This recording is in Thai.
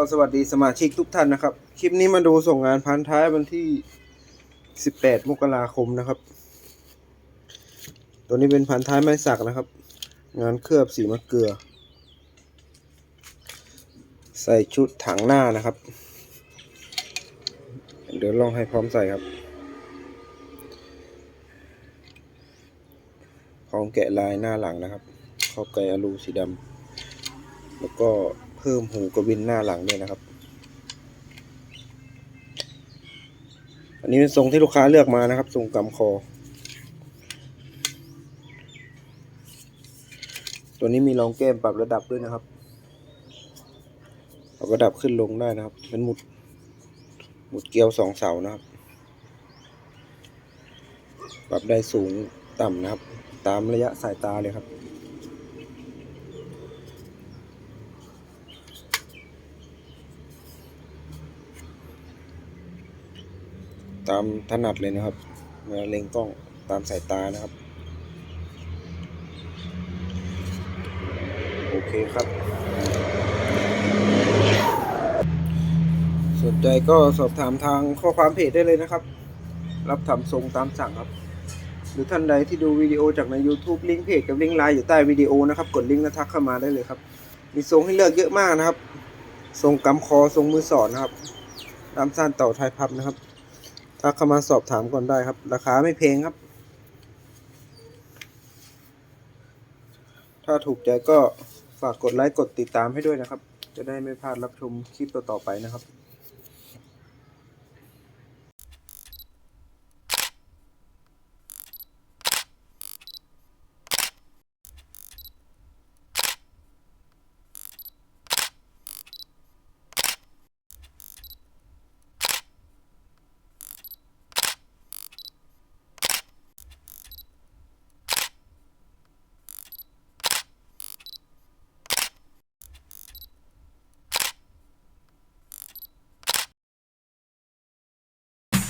ก็สวัสดีสมาชิกทุกท่านนะครับ คลิปนี้มาดูส่งงานพันท้ายวันที่ 18 มกราคมนะครับ ตัวนี้เป็นพันท้ายไม้สักนะครับ งานเคลือบสีมะเกลือ ใส่ชุดถังหน้านะครับ เดี๋ยวลองให้พร้อมใส่ครับของแกะลายหน้าหลังนะครับ ขอบไก่อลูสีดำแล้วก็ เพิ่มหูกระวินหน้าหลังด้วยนะครับ อันนี้เป็นทรงที่ลูกค้าเลือกมานะครับทรงกำคอ ตัวนี้มีรองแก้มปรับระดับด้วยนะครับปรับระดับขึ้นลงได้นะครับเป็นหมุดหมุดเกลียวสองเสานะครับ ปรับได้สูงต่ำนะครับ ตามระยะสายตาเลยครับ ตามถนัดเลยนะครับเวลาเล็งกล้องตามสายตานะครับ โอเคครับ สนใจก็สอบถามทางข้อความเพจได้เลยนะครับ รับทำทรงตามสั่งครับ หรือท่านใดที่ดูวิดีโอจากใน YouTube ลิงก์เพจกับลิงก์ไลน์อยู่ใต้วิดีโอนะครับ กดลิงก์แล้วทักเข้ามาได้เลยครับ มีทรงให้เลือกเยอะมากนะครับ ทรงกำคอทรงมือสอนนะครับตามสั้นต่อท้ายพับนะครับ ทักเข้ามาสอบถามก่อนได้ครับ ราคาไม่แพงครับ ถ้าถูกใจก็ฝากกดไลค์กดติดตามให้ด้วยนะครับ จะได้ไม่พลาดรับชมคลิปต่อๆไปนะครับ